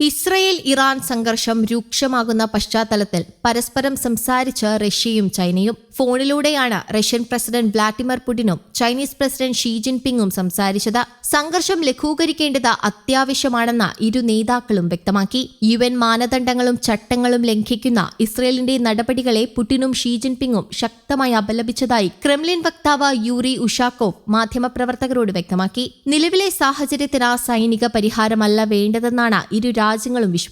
Israel Iran സംഘർഷം രൂക്ഷമാകുന്ന പശ്ചാത്തലത്തിൽ പരസ്പരം സംസാരിച്ച് റഷ്യയും ചൈനയും ഫോണിലൂടെയാണ് റഷ്യൻ പ്രസിഡന്റ് വ്ളാഡിമിർ പുടിനും ചൈനീസ് പ്രസിഡന്റ് ഷീ ജിൻപിങ്ങും സംസാരിച്ചത്. സംഘർഷം ലഘൂകരിക്കേണ്ടത് അത്യാവശ്യമാണെന്ന് ഇരു നേതാക്കളും വ്യക്തമാക്കി. യു എൻ മാനദണ്ഡങ്ങളും ചട്ടങ്ങളും ലംഘിക്കുന്ന ഇസ്രയേലിന്റെ നടപടികളെ പുടിനും ഷീ ജിൻപിങ്ങും ശക്തമായി അപലപിച്ചതായി ക്രെംലിൻ വക്താവ് യൂറി ഉഷാക്കോവ് മാധ്യമപ്രവർത്തകരോട് വ്യക്തമാക്കി. നിലവിലെ സാഹചര്യത്തിന് സൈനിക പരിഹാരമല്ല വേണ്ടതെന്നാണ് ഇരു രാജ്യങ്ങളും വിശ്വസിക്കുന്നത്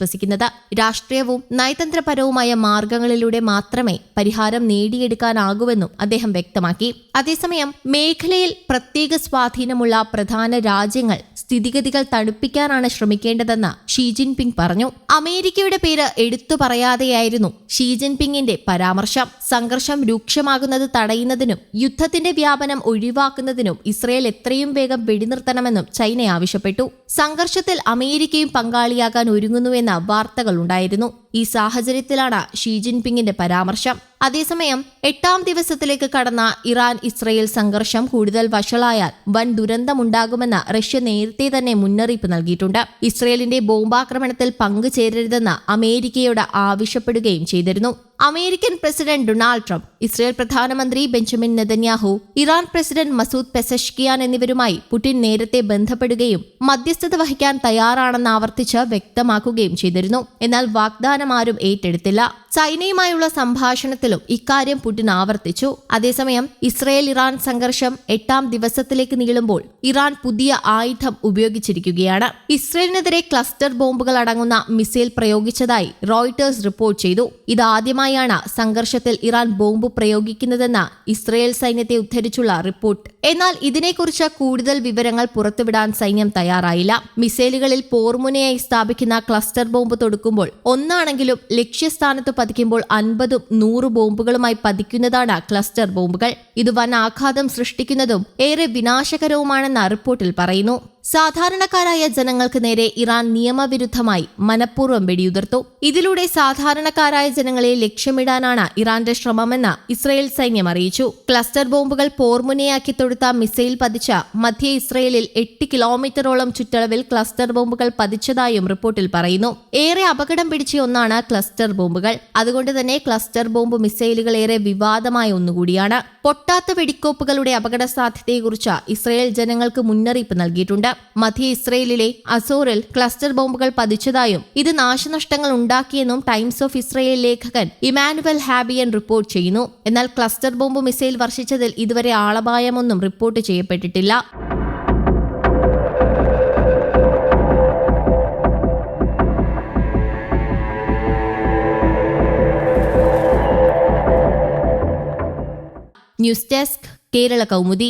രാഷ്ട്രീയവും നയതന്ത്രപരവുമായ മാർഗങ്ങളിലൂടെ മാത്രമേ പരിഹാരം നേടിയെടുക്കാനാകൂവെന്നും അദ്ദേഹം വ്യക്തമാക്കി. അതേസമയം മേഖലയിൽ പ്രത്യേക സ്വാധീനമുള്ള പ്രധാന രാജ്യങ്ങൾ സ്ഥിതിഗതികൾ തണുപ്പിക്കാനാണ് ശ്രമിക്കേണ്ടതെന്ന് ഷീ ജിൻപിങ് പറഞ്ഞു. അമേരിക്കയുടെ പേര് എടുത്തു പറയാതെയായിരുന്നു ഷീ ജിൻപിങ്ങിന്റെ പരാമർശം. സംഘർഷം രൂക്ഷമാകുന്നത് തടയുന്നതിനും യുദ്ധത്തിന്റെ വ്യാപനം ഒഴിവാക്കുന്നതിനും ഇസ്രയേൽ എത്രയും വേഗം വെടിനിർത്തണമെന്നും ചൈന ആവശ്യപ്പെട്ടു. സംഘർഷത്തിൽ അമേരിക്കയും പങ്കാളിയാകാൻ ഒരുങ്ങുന്നുവെന്ന വാർത്തകളുണ്ടായിരുന്നു ഈ സാഹചര്യത്തിലാണ് ഷീ ജിൻപിങ്ങിന്റെ പരാമർശം. അതേസമയം എട്ടാം ദിവസത്തിലേക്ക് കടന്ന ഇറാൻ ഇസ്രയേൽ സംഘർഷം കൂടുതൽ വഷളായാൽ വൻ ദുരന്തമുണ്ടാകുമെന്ന് റഷ്യ നേരത്തെ തന്നെ മുന്നറിയിപ്പ് നൽകിയിട്ടുണ്ട്. ഇസ്രയേലിന്റെ ബോംബാക്രമണത്തിൽ പങ്കുചേരരുതെന്ന് അമേരിക്കയോട് ആവശ്യപ്പെടുകയും ചെയ്തിരുന്നു. American president Donald Trump Israel പ്രധാനമന്ത്രി Benjamin Netanyahu Iran president Masoud Pezeshkian എന്നിവരുമായി പുടിൻ നേരത്തെ ബന്ധപ്പെടുകയും മധ്യസ്ഥത വഹിക്കാൻ തയ്യാറാണെന്ന് ആവർത്തിച്ച് വ്യക്തമാക്കുകയും ചെയ്തിരുന്നു. എന്നാൽ വാഗ്ദാനം ആരും ഏറ്റെടുത്തില്ല. ചൈനയുമായുള്ള സംഭാഷണത്തിലും ഇക്കാര്യം പുടിൻ ആവർത്തിച്ചു. അതേസമയം ഇസ്രയേൽ ഇറാൻ സംഘർഷം എട്ടാം ദിവസത്തിലേക്ക് നീളുമ്പോൾ ഇറാൻ പുതിയ ആയുധം ഉപയോഗിച്ചിരിക്കുകയാണ്. ഇസ്രയേലിനെതിരെ ക്ലസ്റ്റർ ബോംബുകൾ അടങ്ങുന്ന മിസൈൽ പ്രയോഗിച്ചതായി റോയിട്ടേഴ്സ് റിപ്പോർട്ട് ചെയ്തു. ഇതാദ്യമായാണ് സംഘർഷത്തിൽ ഇറാൻ ബോംബ് പ്രയോഗിക്കുന്നതെന്ന് ഇസ്രയേൽ സൈന്യത്തെ ഉദ്ധരിച്ചുള്ള റിപ്പോർട്ട്. എന്നാൽ ഇതിനെക്കുറിച്ച് കൂടുതൽ വിവരങ്ങൾ പുറത്തുവിടാൻ സൈന്യം തയ്യാറായില്ല. മിസൈലുകളിൽ പോർമുനയായി സ്ഥാപിക്കുന്ന ക്ലസ്റ്റർ ബോംബ് തൊടുക്കുമ്പോൾ ഒന്നാണെങ്കിലും ലക്ഷ്യസ്ഥാനത്ത് പതിക്കുമ്പോൾ അൻപതും നൂറ് ബോംബുകളുമായി പതിക്കുന്നതാണ് ക്ലസ്റ്റർ ബോംബുകൾ. ഇത് വൻ ആഘാതം സൃഷ്ടിക്കുന്നതും ഏറെ വിനാശകരവുമാണെന്ന് റിപ്പോർട്ടിൽ പറയുന്നു. സാധാരണക്കാരായ ജനങ്ങൾക്ക് നേരെ ഇറാൻ നിയമവിരുദ്ധമായി മനഃപൂർവം വെടിയുതിർത്തു. ഇതിലൂടെ സാധാരണക്കാരായ ജനങ്ങളെ ലക്ഷ്യമിടാനാണ് ഇറാന്റെ ശ്രമമെന്ന് ഇസ്രയേൽ സൈന്യം അറിയിച്ചു. ക്ലസ്റ്റർ ബോംബുകൾ പോർമുനയാക്കി തൊടുത്ത മിസൈൽ പതിച്ച മധ്യ ഇസ്രയേലിൽ എട്ട് കിലോമീറ്ററോളം ചുറ്റളവിൽ ക്ലസ്റ്റർ ബോംബുകൾ പതിച്ചതായും റിപ്പോർട്ടിൽ പറയുന്നു. ഏറെ അപകടം പിടിച്ച ഒന്നാണ് ക്ലസ്റ്റർ ബോംബുകൾ. അതുകൊണ്ട് തന്നെ ക്ലസ്റ്റർ ബോംബ് മിസൈലുകൾ ഏറെ വിവാദമായ ഒന്നുകൂടിയാണ്. പൊട്ടാത്ത വെടിക്കോപ്പുകളുടെ അപകട സാധ്യതയെക്കുറിച്ച് ഇസ്രയേൽ ജനങ്ങൾക്ക് മുന്നറിയിപ്പ് നൽകിയിട്ടുണ്ട്. മധ്യ ഇസ്രയേലിലെ അസോറിൽ ക്ലസ്റ്റർ ബോംബുകൾ പതിച്ചതായും ഇത് നാശനഷ്ടങ്ങൾ ഉണ്ടാക്കിയെന്നും ടൈംസ് ഓഫ് ഇസ്രയേൽ ലേഖകൻ ഇമാനുവൽ ഹാബിയൻ റിപ്പോർട്ട് ചെയ്യുന്നു. എന്നാൽ ക്ലസ്റ്റർ ബോംബ് മിസൈൽ വർഷിച്ചതിൽ ഇതുവരെ ആളപായമൊന്നും റിപ്പോർട്ട് ചെയ്യപ്പെട്ടിട്ടില്ല. News desk Kerala Kaumudi.